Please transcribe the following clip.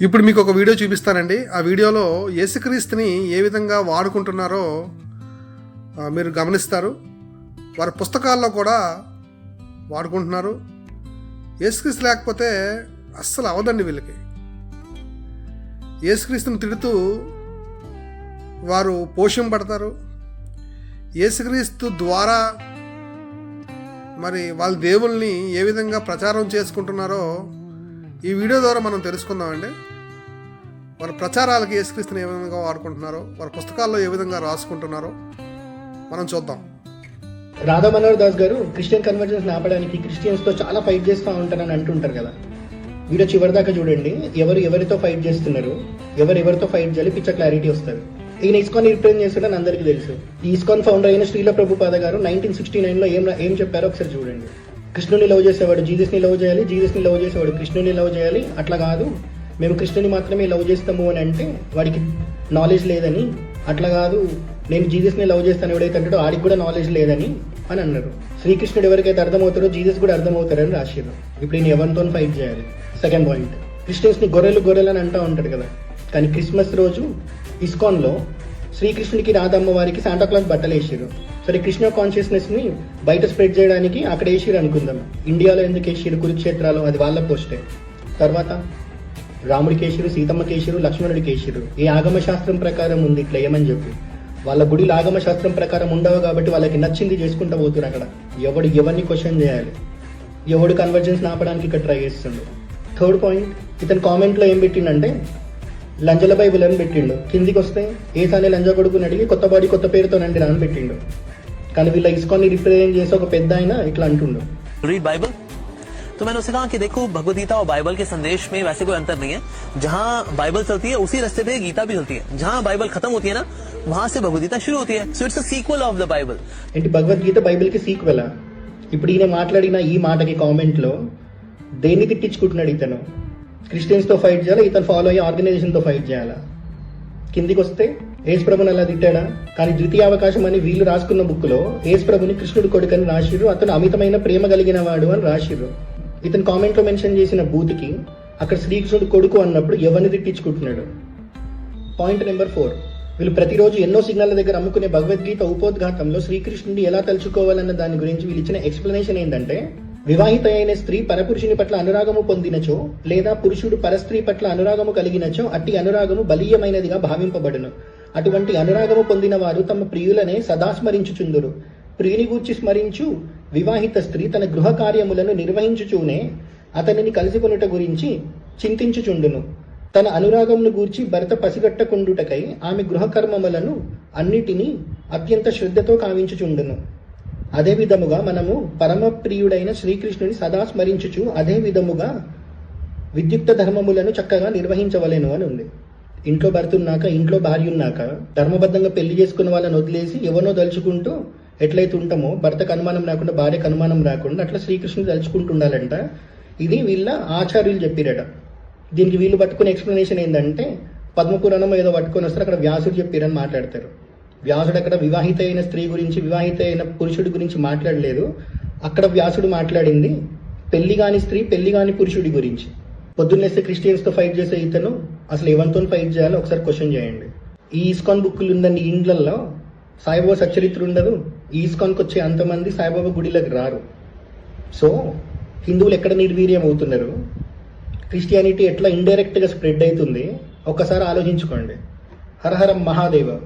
ఇప్పుడు మీకు ఒక వీడియో చూపిస్తానండి. ఆ వీడియోలో యేసుక్రీస్తుని ఏ విధంగా వాడుకుంటున్నారో మీరు గమనిస్తారు. వారి పుస్తకాల్లో కూడా వాడుకుంటున్నారు. యేసుక్రీస్తు లేకపోతే అస్సలు అవదండి వీళ్ళకి. యేసుక్రీస్తుని తిడుతూ వారు పోషింపడతారు. యేసుక్రీస్తు ద్వారా మరి వాళ్ళ దేవుల్ని ఏ విధంగా ప్రచారం చేసుకుంటున్నారో ఈ వీడియో ద్వారా మనం తెలుసుకుందామండి. వారి ప్రచారాలకి యేసుక్రీస్తుని ఏ విధంగా వాడుకుంటున్నారో వారి పుస్తకాల్లో ఏ విధంగా రాసుకుంటున్నారో మనం చూద్దాం. రాధా మనోహర్ దాస్ గారు క్రిస్టియన్ కన్వర్జన్స్ ఆపడానికి క్రిస్టియన్స్తో చాలా ఫైట్ చేస్తూ ఉంటానని అంటుంటారు కదా. వీడియో చివరి దాకా చూడండి. ఎవరు ఎవరితో ఫైట్ చేస్తున్నారు ఎవరు ఎవరితో ఫైట్ చేయాలి పిచ్చ క్లారిటీ వస్తారు. ఈయన ఇస్కాన్ రిప్రజెంట్ చేస్తాడని అందరికీ తెలుసు. ఈ ఇస్కాన్ ఫౌండర్ అయిన శ్రీల ప్రభుపాద గారు నైన్టీన్ సిక్స్టీ నైన్లో ఏం ఏం చెప్పారో ఒకసారి చూడండి. కృష్ణుని లవ్ చేసేవాడు జీజస్ని లవ్ చేయాలి జీజస్ని లవ్ చేసేవాడు కృష్ణుని లవ్ చేయాలి. అట్లా కాదు. మేము కృష్ణుని మాత్రమే లవ్ చేస్తాము అని అంటే వాడికి నాలెడ్జ్ లేదని. అట్లా కాదు. నేను జీజస్ని లవ్ చేస్తాను ఎవడైతే అంటాడో ఆడికి కూడా నాలెడ్జ్ లేదని అని అన్నారు. శ్రీకృష్ణుడు ఎవరికైతే అర్థమవుతారో జీజస్ కూడా అర్థమవుతారని రాశారు ఇప్పుడు నేను ఎవరితో ఫైట్ చేయాలి? సెకండ్ పాయింట్ క్రిస్టియన్స్ని గొర్రెలు గొర్రెలు అని అంటూ ఉంటాడు కదా. కానీ క్రిస్మస్ రోజు ఇస్కాన్లో శ్రీకృష్ణుడికి రాధమ్మ వారికి శాంటాక్లాస్ బట్టలు వేసారు సరే కృష్ణ కాన్షియస్నెస్ని బయట స్ప్రెడ్ చేయడానికి అక్కడ వేసిరు అనుకుందాం? ఇండియాలో ఎందుకు వేసిరు కురుక్షేత్రాలు అది వాళ్ళ పోస్టే తర్వాత రాముడి కేసిరు సీతమ్మ కేసిరు లక్ష్మణుడి కేసిరు ఈ ఆగమ శాస్త్రం ప్రకారం ఉంది ఇట్లా ఏమని చెప్పి. వాళ్ళ గుడిలో ఆగమ శాస్త్రం ప్రకారం ఉండవు కాబట్టి వాళ్ళకి నచ్చింది చేసుకుంటూ పోతున్నారు అక్కడ. ఎవడు ఎవరిని క్వశ్చన్ చేయాలి? ఎవడు కన్వర్జెన్స్ ఆపడానికి ఇక్కడ ట్రై చేస్తుండు? థర్డ్ పాయింట్ ఇతను కామెంట్లో ఏం పెట్టిండంటే లంజల బైబుల్ అని పెట్టిండు. కిందికి వస్తే ఏ లంజ కొడుకుని అడిగి కొత్త బాడీ కొత్త పేరుతోనండి రా పెట్టిండు. కానీ వీళ్ళ ఇస్కాన్ని రిప్రజెంట్ చేసి ఒక పెద్ద ఆయన ఇట్లా అంటుండు रीड बाइबल तो मैंने उसे कहा कि देखो भगवदगीता और बाइबल के संदेश में वैसे कोई अंतर नहीं है जहाँ बाइबल चलती है उसी रास्ते पे गीता भी चलती है जहाँ बाइबल खत्म होती है ना वहां से भगवदगीता शुरू होती है so it's a sequel of the Bible ఏంటి భగవద్గీత బైబిల్కి సీక్వెలా ఇప్పుడు ఈయన మాట్లాడిన ఈ మాటకి కామెంట్లో దేన్ని తిట్టించుకుంటున్నాడు ఇతను క్రిస్టియన్స్తో ఫైట్ చేయాలా ఇతను ఫాలో అయ్యే ఆర్గనైజేషన్తో ఫైట్ చేయాలా కిందికి వస్తే ఏసుప్రభుని అలా తిట్టాడా? కానీ ద్వితీయ అవకాశం అని వీళ్ళు రాసుకున్న బుక్లో ఏసుప్రభుని కృష్ణుడు కొడుకని రాసిర్రు అతను అమితమైన ప్రేమ కలిగిన వాడు అని రాసిర్రు. ఇతను కామెంట్లో మెన్షన్ చేసిన బూతికి అక్కడ శ్రీకృష్ణుడు కొడుకు అన్నప్పుడు ఎవరిని తిట్టించుకుంటున్నాడు? Point number four. వీళ్ళు ప్రతిరోజు ఎన్నో సిగ్నల్ దగ్గర అమ్ముకునే భగవద్గీత ఉపోద్ఘాతంలో శ్రీకృష్ణుడిని ఎలా తలుచుకోవాలన్న దాని గురించి వీళ్ళు ఇచ్చిన ఎక్స్ప్లెనేషన్ ఏంటంటే వివాహిత అయిన స్త్రీ పరపురుషుని పట్ల అనురాగము పొందినచో లేదా పురుషుడు పరస్త్రీ పట్ల అనురాగము కలిగినచో అట్టి అనురాగము బలీయమైనదిగా భావింపబడును. అటువంటి అనురాగము పొందిన వారు తమ ప్రియులనే సదా స్మరించుచుందురు. ప్రియుని గూర్చి స్మరించు వివాహిత స్త్రీ తన గృహ కార్యములను నిర్వహించుచూనే అతనిని కలిసికొనుట గురించి చింతించుచుండును. తన అనురాగమును గూర్చి భర్త పసిగట్టకుండుటకై ఆమె గృహకర్మములను అన్నిటినీ అత్యంత శ్రద్ధతో కావించుచుండును. అదే విధముగా మనము పరమ ప్రియుడైన శ్రీకృష్ణుని సదా స్మరించుచు అదే విధముగా విద్యుక్త ధర్మములను చక్కగా నిర్వహించవలేను అని ఉంది ఇంట్లో భర్త ఉన్నాక ఇంట్లో భార్య ఉన్నాక ధర్మబద్ధంగా పెళ్ళి చేసుకున్న వాళ్ళని వదిలేసి ఎవరినో తలుచుకుంటూ ఎట్లయితే ఉంటామో భర్తకు అనుమానం రాకుండా భార్యకు అనుమానం రాకుండా అట్లా శ్రీకృష్ణుని తలుచుకుంటుండాలంట ఇది వీళ్ళ ఆచార్యులు చెప్పిరట. దీనికి వీళ్ళు పట్టుకునే ఎక్స్ప్లెనేషన్ ఏంటంటే పద్మపురాణం ఏదో పట్టుకొని వస్తారు అక్కడ వ్యాసుడు చెప్పిరని మాట్లాడతారు. వ్యాసుడు అక్కడ వివాహిత అయిన స్త్రీ గురించి వివాహిత అయిన పురుషుడి గురించి మాట్లాడలేదు. అక్కడ వ్యాసుడు మాట్లాడింది పెళ్ళి కాని స్త్రీ పెళ్ళి కాని పురుషుడి గురించి. పొద్దున్నేస్తే క్రిస్టియన్స్తో ఫైట్ చేసే ఇతను అసలు ఎవరితో ఫైట్ చేయాలో ఒకసారి క్వశ్చన్ చేయండి. ఈ ఇస్కాన్ బుక్కులు ఉందండి ఇండ్లల్లో. సాయిబాబా సచ్చరిత్ర ఉండదు. ఈ ఇస్కాన్కి వచ్చే అంతమంది సాయిబాబా గుడిలోకి రారు. సో హిందువులు ఎక్కడ నిర్వీర్యం అవుతున్నారు? క్రిస్టియానిటీ ఎట్లా ఇండైరెక్ట్గా స్ప్రెడ్ అవుతుంది? ఒక్కసారి ఆలోచించుకోండి. హరహర మహాదేవ.